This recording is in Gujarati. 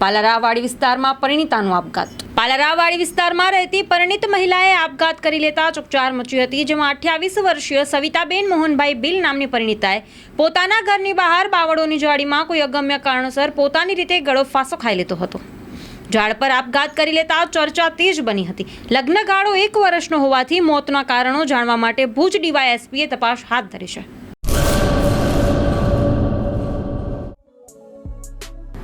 પાલરાવાડી વિસ્તારમાં પરિણીતાનો આપઘાત. પાલારાવાડી વિસ્તારમાં રહેતી પરિણીત મહિલાએ આપઘાત કરી લેતા ચકચાર મચી હતી, જેમાં અઠ્યાવીસ વર્ષીય સવિતાબેન મોહનભાઈ બિલ નામની પરિણીતાએ પોતાના ઘરની બહાર બાવળોની જાળીમાં કોઈ અગમ્ય કારણોસર પોતાની રીતે ગળો ફાંસો ખાઈ લેતો હતો. ઝાડ પર આપઘાત કરી લેતા ચર્ચા તેજ બની હતી. લગ્નગાળો એક વર્ષનો હોવાથી મોતના કારણો જાણવા માટે ભુજ ડીવાયએસપીએ તપાસ હાથ ધરી છે.